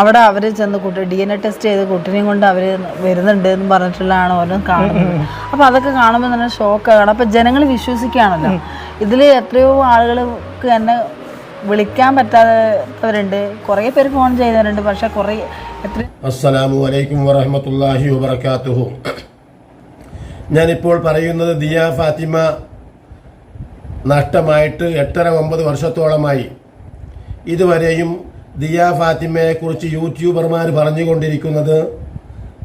അവിടെ അവർ ചെന്ന് കുട്ടി ഡി എൻ എ ടെസ്റ്റ് ചെയ്ത് കുട്ടീനെയും കൊണ്ട് അവർ വരുന്നുണ്ട് എന്ന് പറഞ്ഞിട്ടുള്ളതാണ് ഓരോ കാണുന്നത്. അപ്പോൾ അതൊക്കെ കാണുമ്പോൾ തന്നെ ഷോക്കാണ് അപ്പോൾ ജനങ്ങൾ വിശ്വസിക്കുകയാണല്ലോ. ഇതിൽ എത്രയോ ആളുകൾക്ക് എന്നെ വിളിക്കാൻ പറ്റാത്തവരുണ്ട്. കുറേ പേര് ഫോൺ ചെയ്തവരുണ്ട് പക്ഷെ കുറേ എത്ര അസ്സലാമു അലൈക്കും വറഹമത്തല്ലാഹി വബർക്കാത്തുഹു ഞാനിപ്പോൾ പറയുന്നത് ദിയ ഫാത്തിമ നഷ്ടമായിട്ട് എട്ടര ഒമ്പത് വർഷത്തോളമായി. ഇതുവരെയും ദിയ ഫാത്തിമയെക്കുറിച്ച് യൂട്യൂബർമാർ പറഞ്ഞുകൊണ്ടിരിക്കുന്നത്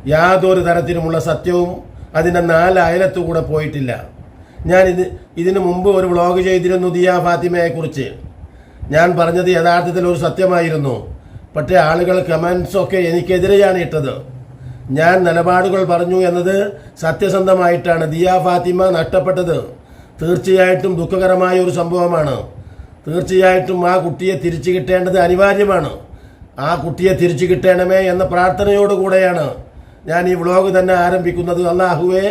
യാതൊരു തരത്തിലുമുള്ള സത്യവും അതിന്റെ നാല് കൂടെ പോയിട്ടില്ല. ഞാൻ ഇത് ഇതിനു മുമ്പ് ഒരു വ്ളോഗ് ചെയ്തിരുന്നു ദിയ ഫാത്തിമയെക്കുറിച്ച് ഞാൻ പറഞ്ഞത് യഥാർത്ഥത്തിൽ ഒരു സത്യമായിരുന്നു. പക്ഷേ ആളുകൾ കമൻസൊക്കെ എനിക്കെതിരെയാണ് ഇട്ടത്. ഞാൻ നിലപാടുകൾ പറഞ്ഞു എന്നത് സത്യസന്ധമായിട്ടാണ് ദിയ ഫാത്തിമ നഷ്ടപ്പെട്ടത്. തീർച്ചയായിട്ടും ദുഃഖകരമായ ഒരു സംഭവമാണ്. തീർച്ചയായിട്ടും ആ കുട്ടിയെ തിരിച്ചു കിട്ടേണ്ടത് അനിവാര്യമാണ്. ആ കുട്ടിയെ തിരിച്ചു കിട്ടണമേ എന്ന പ്രാർത്ഥനയോടുകൂടെയാണ് ഞാൻ ഈ വ്ളോഗ് തന്നെ ആരംഭിക്കുന്നത്. അള്ളാഹുവേ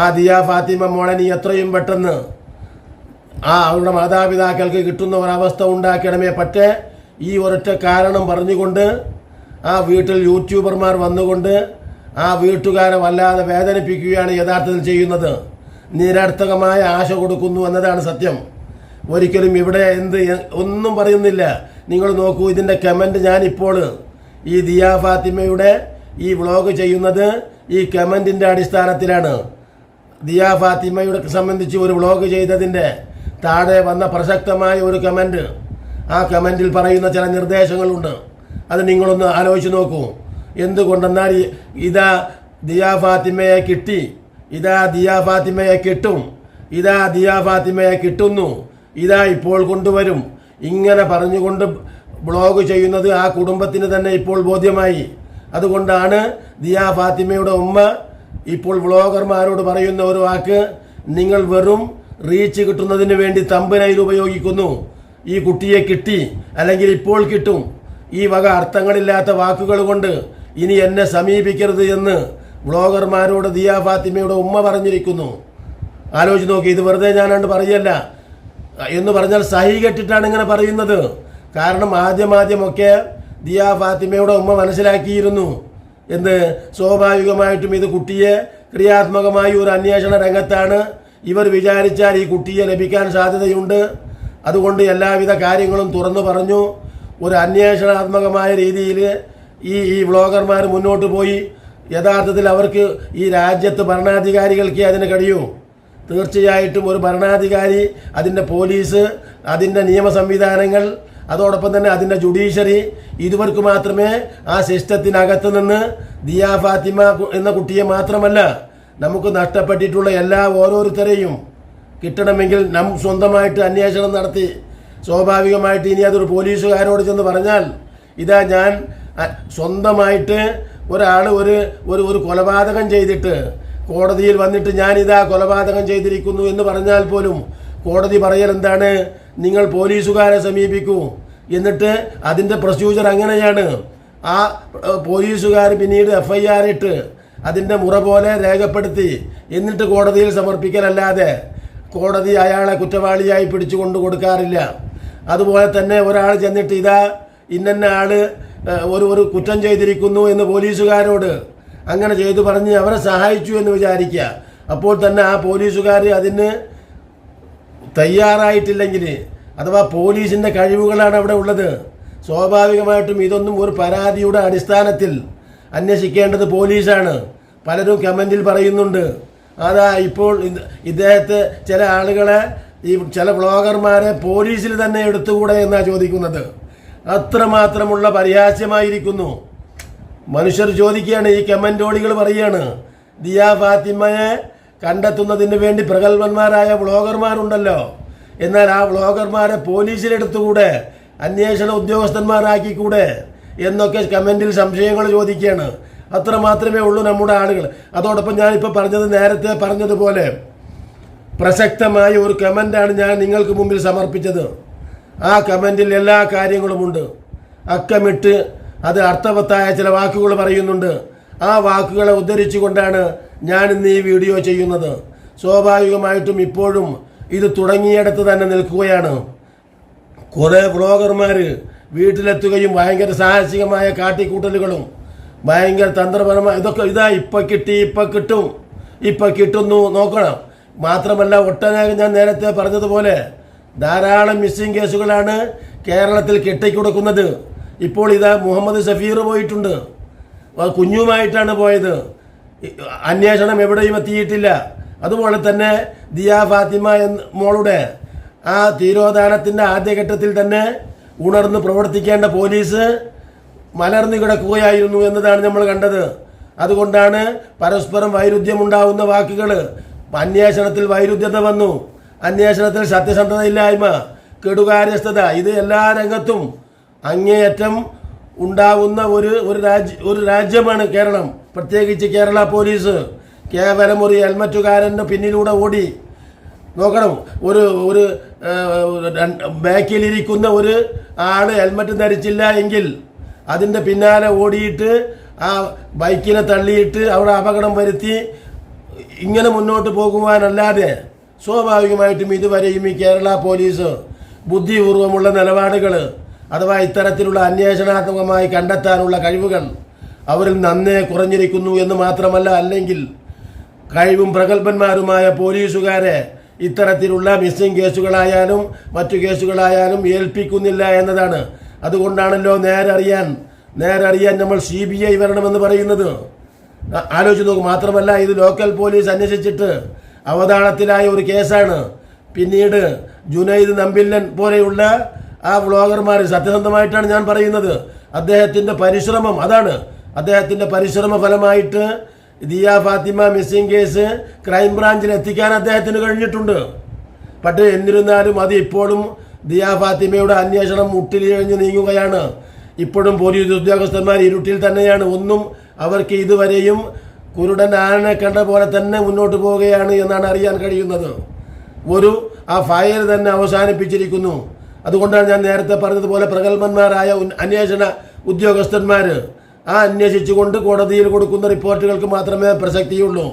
ആ ദിയ ഫാത്തിമ മോളെ നീ എത്രയും പെട്ടെന്ന് ആ അവരുടെ മാതാപിതാക്കൾക്ക് കിട്ടുന്ന ഒരവസ്ഥ ഉണ്ടാക്കണമേ. പറ്റേ ഈ ഒരൊറ്റ കാരണം പറഞ്ഞുകൊണ്ട് ആ വീട്ടിൽ യൂട്യൂബർമാർ വന്നുകൊണ്ട് ആ വീട്ടുകാരെ വല്ലാതെ വേദനിപ്പിക്കുകയാണ് യഥാർത്ഥത്തിൽ ചെയ്യുന്നത്. നിരർത്ഥകമായ ആശ കൊടുക്കുന്നു എന്നതാണ് സത്യം. ഒരിക്കലും ഇവിടെ എന്ത് ഒന്നും പറയുന്നില്ല. നിങ്ങൾ നോക്കൂ ഇതിന്റെ കമന്റ് ഞാനിപ്പോൾ ഈ ദിയ ഫാത്തിമയുടെ ഈ വ്ളോഗ് ചെയ്യുന്നത് ഈ കമന്റിന്റെ അടിസ്ഥാനത്തിലാണ്. ദിയ ഫാത്തിമയുടെ സംബന്ധിച്ച് ഒരു വ്ളോഗ് ചെയ്തതിന്റെ താഴെ വന്ന പ്രസക്തമായ ഒരു കമന്റ് ആ കമന്റിൽ പറയുന്ന ചില നിർദ്ദേശങ്ങളുണ്ട്. അത് നിങ്ങളൊന്ന് ആലോചിച്ച് നോക്കൂ. എന്തുകൊണ്ടെന്നാൽ ഇതാ ദിയ ഫാത്തിമയെ കിട്ടി. ഇതാ ദിയ ഫാത്തിമയെ കിട്ടും. ഇതാ ദിയ ഫാത്തിമയെ കിട്ടുന്നു. ഇതാ ഇപ്പോൾ കൊണ്ടുവരും. ഇങ്ങനെ പറഞ്ഞുകൊണ്ട് ബ്ലോഗ് ചെയ്യുന്നത് ആ കുടുംബത്തിന് തന്നെ ഇപ്പോൾ ബോധ്യമായി. അതുകൊണ്ടാണ് ദിയ ഫാത്തിമയുടെ ഉമ്മ ഇപ്പോൾ വ്ളോഗർമാരോട് പറയുന്ന ഒരു വാക്ക് നിങ്ങൾ വെറും റീച്ച് കിട്ടുന്നതിന് വേണ്ടി തമ്പനയിൽ ഉപയോഗിക്കുന്നു. ഈ കുട്ടിയെ കിട്ടി അല്ലെങ്കിൽ ഇപ്പോൾ കിട്ടും. ഈ വക അർത്ഥങ്ങളില്ലാത്ത വാക്കുകൾ കൊണ്ട് ഇനി എന്നെ സമീപിക്കരുത് എന്ന് വ്ളോഗർമാരോട് ദിയ ഫാത്തിമയുടെ ഉമ്മ പറഞ്ഞിരിക്കുന്നു. ആലോചിച്ച് നോക്കി ഇത് വെറുതെ ഞാനാണ്ട് പറയല്ല. എന്ന് പറഞ്ഞാൽ സഹി കെട്ടിട്ടാണ് ഇങ്ങനെ പറയുന്നത്. കാരണം ആദ്യമാദ്യമൊക്കെ ദിയ ഫാത്തിമയുടെ ഉമ്മ മനസ്സിലാക്കിയിരുന്നു എന്ത് സ്വാഭാവികമായിട്ടും ഇത് കുട്ടിയെ ക്രിയാത്മകമായി ഒരു അന്വേഷണ രംഗത്താണ്. ഇവർ വിചാരിച്ചാൽ ഈ കുട്ടിയെ ലഭിക്കാൻ സാധ്യതയുണ്ട്. അതുകൊണ്ട് എല്ലാവിധ കാര്യങ്ങളും തുറന്നു പറഞ്ഞു. ഒരു അന്വേഷണാത്മകമായ രീതിയിൽ ഈ ഈ വ്ളോഗർമാർ മുന്നോട്ട് പോയി. യഥാർത്ഥത്തിൽ അവർക്ക് ഈ രാജ്യത്ത് ഭരണാധികാരികൾക്ക് അതിന് കഴിയൂ. തീർച്ചയായിട്ടും ഒരു ഭരണാധികാരി അതിന്റെ പോലീസ് അതിന്റെ നിയമ സംവിധാനങ്ങൾ അതോടൊപ്പം തന്നെ അതിന്റെ ജുഡീഷ്യറി ഇതുവർക്ക് മാത്രമേ ആ സിസ്റ്റത്തിനകത്ത് നിന്ന് ദിയ ഫാത്തിമ എന്ന കുട്ടിയെ മാത്രമല്ല നമുക്ക് നഷ്ടപ്പെട്ടിട്ടുള്ള എല്ലാ ഓരോരുത്തരെയും കിട്ടണമെങ്കിൽ നം സ്വന്തമായിട്ട് അന്വേഷണം നടത്തി. സ്വാഭാവികമായിട്ട് ഇനി അതൊരു പോലീസുകാരോട് ചെന്ന് പറഞ്ഞാൽ ഇതാ ഞാൻ സ്വന്തമായിട്ട് ഒരാൾ ഒരു ഒരു ഒരു കൊലപാതകം ചെയ്തിട്ട് കോടതിയിൽ വന്നിട്ട് ഞാനിതാ കൊലപാതകം ചെയ്തിരിക്കുന്നു എന്ന് പറഞ്ഞാൽ പോലും കോടതി പറയൽ എന്താണ്? നിങ്ങൾ പോലീസുകാരെ സമീപിക്കൂ. എന്നിട്ട് അതിന്റെ പ്രൊസീജിയർ അങ്ങനെയാണ്. ആ പോലീസുകാർ പിന്നീട് എഫ് ഐ ആർ ഇട്ട് അതിന്റെ മുറ പോലെ രേഖപ്പെടുത്തി എന്നിട്ട് കോടതിയിൽ സമർപ്പിക്കലല്ലാതെ കോടതി അയാളെ കുറ്റവാളിയായി പിടിച്ചു കൊണ്ടു കൊടുക്കാറില്ല. അതുപോലെ തന്നെ ഒരാൾ ചെന്നിട്ട് ഇതാ ഇന്ന ഏഹ്, ഒരു ഒരു കുറ്റം ചെയ്തിരിക്കുന്നു എന്ന് പോലീസുകാരോട് അങ്ങനെ ചെയ്തു പറഞ്ഞ് അവരെ സഹായിച്ചു എന്ന് വിചാരിക്കുക. അപ്പോൾ തന്നെ ആ പോലീസുകാർ അതിന് തയ്യാറായിട്ടില്ലെങ്കിൽ അഥവാ പോലീസിന്റെ കഴിവുകളാണ് അവിടെ ഉള്ളത്. സ്വാഭാവികമായിട്ടും ഇതൊന്നും ഒരു പരാതിയുടെ അടിസ്ഥാനത്തിൽ അന്വേഷിക്കേണ്ടത് പോലീസാണ്. പലരും കമന്റിൽ പറയുന്നുണ്ട്. അതാ ഇപ്പോൾ ഇദ്ദേഹത്തെ ചില ആളുകളെ ഈ ചില ബ്ലോഗർമാരെ പോലീസിൽ തന്നെ എടുത്തുകൂടെ എന്നാണ് ചോദിക്കുന്നത്. അത്രമാത്രമുള്ള പരിഹാസ്യമായിരിക്കുന്നു. മനുഷ്യർ ചോദിക്കുകയാണ് ഈ കമന്റോളികൾ പറയുകയാണ് ദിയ ഫാത്തിമയെ കണ്ടെത്തുന്നതിന് വേണ്ടി പ്രഗത്ഭന്മാരായ വ്ളോഗർമാരുണ്ടല്ലോ. എന്നാൽ ആ വ്ളോഗർമാരെ പോലീസിലെടുത്തുകൂടെ അന്വേഷണ ഉദ്യോഗസ്ഥന്മാരാക്കിക്കൂടെ എന്നൊക്കെ കമന്റിൽ സംശയങ്ങൾ ചോദിക്കുകയാണ്. അത്ര മാത്രമേ ഉള്ളൂ നമ്മുടെ ആളുകൾ. അതോടൊപ്പം ഞാനിപ്പോൾ പറഞ്ഞത് നേരത്തെ പറഞ്ഞതുപോലെ പ്രസക്തമായ ഒരു കമന്റാണ് ഞാൻ നിങ്ങൾക്ക് മുമ്പിൽ സമർപ്പിച്ചത്. ആ കമന്റിൽ എല്ലാ കാര്യങ്ങളുമുണ്ട്. അക്കമിട്ട് അത് അർത്ഥവത്തായ ചില വാക്കുകൾ പറയുന്നുണ്ട്. ആ വാക്കുകളെ ഉദ്ധരിച്ചുകൊണ്ടാണ് ഞാൻ ഇന്ന് ഈ വീഡിയോ ചെയ്യുന്നത്. സ്വാഭാവികമായിട്ടും ഇപ്പോഴും ഇത് തുടങ്ങിയിടത്ത് തന്നെ നിൽക്കുകയാണ്. കുറേ വ്ളോഗർമാർ വീട്ടിലെത്തുകയും ഭയങ്കര സാഹസികമായ കാട്ടിക്കൂട്ടലുകളും ഭയങ്കര തന്ത്രപരമായ ഇതൊക്കെ ഇതാ ഇപ്പൊ കിട്ടി ഇപ്പൊ കിട്ടും ഇപ്പൊ കിട്ടുന്നു നോക്കണം. മാത്രമല്ല ഒട്ടനേകം ഞാൻ നേരത്തെ പറഞ്ഞതുപോലെ ധാരാളം മിസ്സിംഗ് കേസുകളാണ് കേരളത്തിൽ കെട്ടിക്കൊടുക്കുന്നത്. ഇപ്പോൾ ഇതാ മുഹമ്മദ് സഫീർ പോയിട്ടുണ്ട്. കുഞ്ഞുമായിട്ടാണ് പോയത്. അന്വേഷണം എവിടെയും എത്തിയിട്ടില്ല. അതുപോലെ തന്നെ ദിയ ഫാത്തിമ എന്ന മോളുടെ ആ തീരോധാനത്തിന്റെ ആദ്യഘട്ടത്തിൽ തന്നെ ഉണർന്ന് പ്രവർത്തിക്കേണ്ട പോലീസ് മലർന്നു കിടക്കുകയായിരുന്നു എന്നതാണ് നമ്മൾ കണ്ടത്. അതുകൊണ്ടാണ് പരസ്പരം വൈരുദ്ധ്യമുണ്ടാവുന്ന വാക്കുകൾ അന്വേഷണത്തിൽ വൈരുദ്ധ്യത വന്നു. അന്വേഷണത്തിൽ സത്യസന്ധതയില്ലായ്മ കെടുകാര്യസ്ഥത ഇത് എല്ലാ രംഗത്തും അങ്ങേയറ്റം ഉണ്ടാവുന്ന ഒരു ഒരു രാജ്യ ഒരു രാജ്യമാണ് കേരളം. പ്രത്യേകിച്ച് കേരള പോലീസ്. കേവലം ഒരു ഹെൽമറ്റുകാരന്റെ പിന്നിലൂടെ ഓടി. നോക്കണം ഒരു ഒരു ബാക്കിലിരിക്കുന്ന ഒരു ആൾ ഹെൽമറ്റ് ധരിച്ചില്ല എങ്കിൽ അതിന്റെ പിന്നാലെ ഓടിയിട്ട് ആ ബൈക്കിനെ തള്ളിയിട്ട് അവിടെ അപകടം വരുത്തി ഇങ്ങനെ മുന്നോട്ട് പോകുവാനല്ലാതെ സ്വാഭാവികമായിട്ടും ഇതുവരെയും ഈ കേരള പോലീസ് ബുദ്ധിപൂർവമുള്ള നിലപാടുകൾ അഥവാ ഇത്തരത്തിലുള്ള അന്വേഷണാത്മകമായി കണ്ടെത്താനുള്ള കഴിവുകൾ അവരിൽ നന്നേ കുറഞ്ഞിരിക്കുന്നു എന്ന് മാത്രമല്ല അല്ലെങ്കിൽ കഴിവും പ്രഗത്ഭന്മാരുമായ പോലീസുകാരെ ഇത്തരത്തിലുള്ള മിസ്സിംഗ് കേസുകളായാലും മറ്റു കേസുകളായാലും ഏൽപ്പിക്കുന്നില്ല എന്നതാണ്. അതുകൊണ്ടാണല്ലോ നേരറിയാൻ നേരറിയാൻ നമ്മൾ സി ബി ഐ വരണമെന്ന് പറയുന്നത്. ആലോചിച്ച് നോക്കും മാത്രമല്ല ഇത് ലോക്കൽ പോലീസ് അന്വേഷിച്ചിട്ട് അവതാളത്തിലായ ഒരു കേസാണ്. പിന്നീട് ജുനൈദ് നമ്പില്ലൻ പോലെയുള്ള ആ വ്ളോഗർമാർ സത്യസന്ധമായിട്ടാണ് ഞാൻ പറയുന്നത്. അദ്ദേഹത്തിന്റെ പരിശ്രമം അതാണ്. അദ്ദേഹത്തിന്റെ പരിശ്രമ ഫലമായിട്ട് ദിയ ഫാത്തിമ മിസ്സിംഗ് കേസ് ക്രൈംബ്രാഞ്ചിൽ എത്തിക്കാൻ അദ്ദേഹത്തിന് കഴിഞ്ഞിട്ടുണ്ട്. പക്ഷേ എന്നിരുന്നാലും അത് ഇപ്പോഴും ദിയ ഫാത്തിമയുടെ അന്വേഷണം മുട്ടിലിഴഞ്ഞ് നീങ്ങുകയാണ്. ഇപ്പോഴും പോലീസ് ഉദ്യോഗസ്ഥന്മാർ ഇരുട്ടിൽ തന്നെയാണ്. ഒന്നും അവർക്ക് ഇതുവരെയും കുരുടൻ ആനെ കണ്ട പോലെ തന്നെ മുന്നോട്ട് പോവുകയാണ് എന്നാണ് അറിയാൻ കഴിയുന്നത്. ഒരു ആ ഫയൽ തന്നെ അവസാനിപ്പിച്ചിരിക്കുന്നു. അതുകൊണ്ടാണ് ഞാൻ നേരത്തെ പറഞ്ഞതുപോലെ പ്രഗത്ഭന്മാരായ അന്വേഷണ ഉദ്യോഗസ്ഥന്മാർ ആ അന്വേഷിച്ചുകൊണ്ട് കോടതിയിൽ കൊടുക്കുന്ന റിപ്പോർട്ടുകൾക്ക് മാത്രമേ പ്രസക്തിയുള്ളൂ.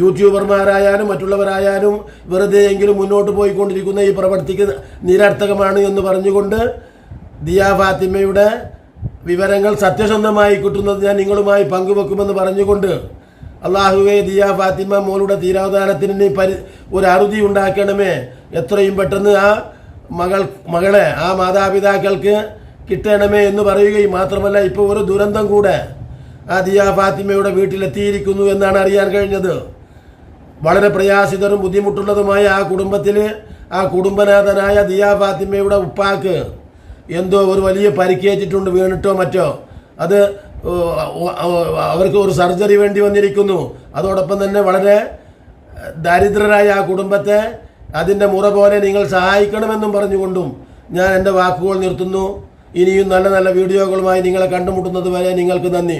യൂട്യൂബർമാരായാലും മറ്റുള്ളവരായാലും വെറുതെ എങ്കിലും മുന്നോട്ട് പോയിക്കൊണ്ടിരിക്കുന്ന ഈ പ്രവർത്തിക്ക് നിരർത്ഥകമാണ് എന്ന് പറഞ്ഞുകൊണ്ട് ദിയ ഫാത്തിമയുടെ വിവരങ്ങൾ സത്യസന്ധമായി കിട്ടുന്നത് ഞാൻ നിങ്ങളുമായി പങ്കുവെക്കുമെന്ന് പറഞ്ഞുകൊണ്ട് അള്ളാഹുവെ ദിയ ഫാത്തിമ മോളുടെ തീരാവധാനത്തിന് പരി ഒരു അറുതി ഉണ്ടാക്കണമേ. എത്രയും പെട്ടെന്ന് ആ മകൾ മകളെ ആ മാതാപിതാക്കൾക്ക് കിട്ടണമേ എന്ന് പറയുകയും മാത്രമല്ല ഇപ്പോൾ ഒരു ദുരന്തം കൂടെ ആ ദിയാ ഫാത്തിമയുടെ വീട്ടിലെത്തിയിരിക്കുന്നു എന്നാണ് അറിയാൻ കഴിഞ്ഞത്. വളരെ പ്രയാസിതരും ബുദ്ധിമുട്ടുള്ളതുമായ ആ കുടുംബത്തിൽ ആ കുടുംബനാഥനായ ദിയാ ഫാത്തിമയുടെ ഉപ്പാക്ക് എന്തോ ഒരു വലിയ പരിക്കേറ്റിട്ടുണ്ട് വീണിട്ടോ മറ്റോ. അത് അവർക്ക് ഒരു സർജറി വേണ്ടി വന്നിരിക്കുന്നു. അതോടൊപ്പം തന്നെ വളരെ ദരിദ്രരായ ആ കുടുംബത്തെ അതിന്റെ മുറ പോലെ നിങ്ങൾ സഹായിക്കണമെന്നും പറഞ്ഞുകൊണ്ടും ഞാൻ എന്റെ വാക്കുകൾ നിർത്തുന്നു. ഇനിയും നല്ല നല്ല വീഡിയോകളുമായി നിങ്ങളെ കണ്ടുമുട്ടുന്നത് വരെ നിങ്ങൾക്ക് നന്ദി.